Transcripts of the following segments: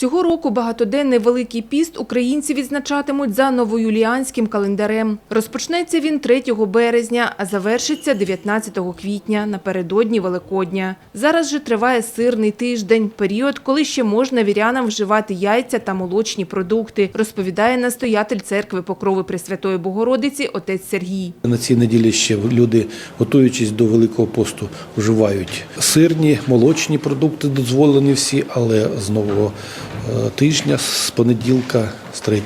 Цього року багатоденний Великий піст українці відзначатимуть за новоюліанським календарем. Розпочнеться він 3 березня, а завершиться 19 квітня, напередодні Великодня. Зараз же триває сирний тиждень, період, коли ще можна вірянам вживати яйця та молочні продукти, розповідає настоятель церкви Покрови Пресвятої Богородиці отець Сергій. На цій неділі ще люди, готуючись до Великого посту, вживають сирні, молочні продукти, дозволені всі, але з нового тижня, з понеділка, з 3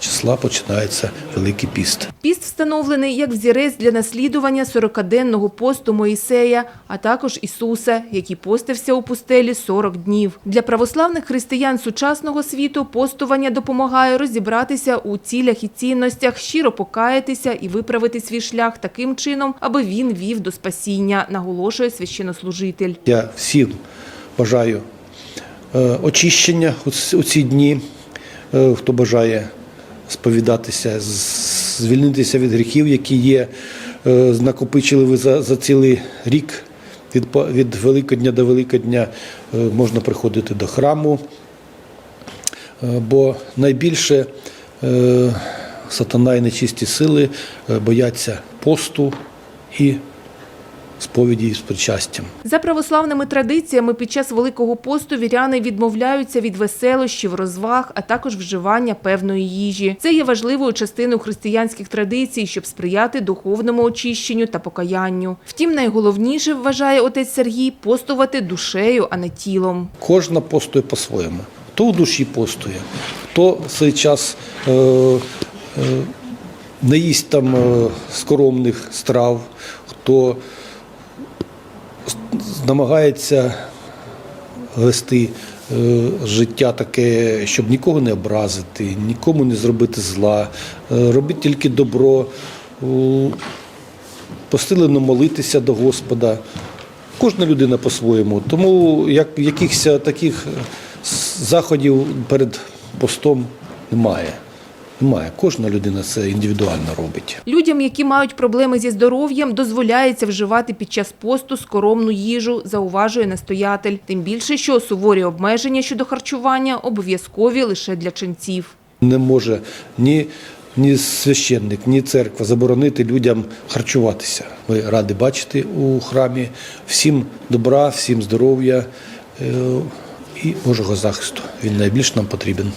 числа починається Великий піст. Піст встановлений як взірець для наслідування 40-денного посту Моїсея, а також Ісуса, який постився у пустелі 40 днів. Для православних християн сучасного світу постування допомагає розібратися у цілях і цінностях, щиро покаятися і виправити свій шлях таким чином, аби він вів до спасіння, наголошує священнослужитель. Я всім бажаю е, очищення у ці дні, е, хто бажає сповідатися, звільнитися від гріхів, які є, е, накопичили ви за, за цілий рік. Від, від Великодня до Великодня е, можна приходити до храму, Е, бо найбільше е, сатана і нечисті сили е, бояться посту і сповіді з причастям. За православними традиціями під час Великого посту віряни відмовляються від веселощів, розваг, а також вживання певної їжі. Це є важливою частиною християнських традицій, щоб сприяти духовному очищенню та покаянню. Втім, найголовніше, вважає отець Сергій, постувати душею, а не тілом. Кожна постує по-своєму. Хто в душі постує, хто в цей час е, е, не їсть там е, скоромних страв, хто намагається вести е, життя таке, щоб нікого не образити, нікому не зробити зла, е, робити тільки добро, посилено молитися до Господа. Кожна людина по-своєму. Тому як якихось таких е, заходів перед постом немає. Немає. Кожна людина це індивідуально робить. Людям, які мають проблеми зі здоров'ям, дозволяється вживати під час посту скоромну їжу, зауважує настоятель. Тим більше, що суворі обмеження щодо харчування обов'язкові лише для ченців. Не може ні, ні священник, ні церква заборонити людям харчуватися. Ми раді бачити у храмі. Всім добра, всім здоров'я е, і Божого захисту. Він найбільш нам потрібен.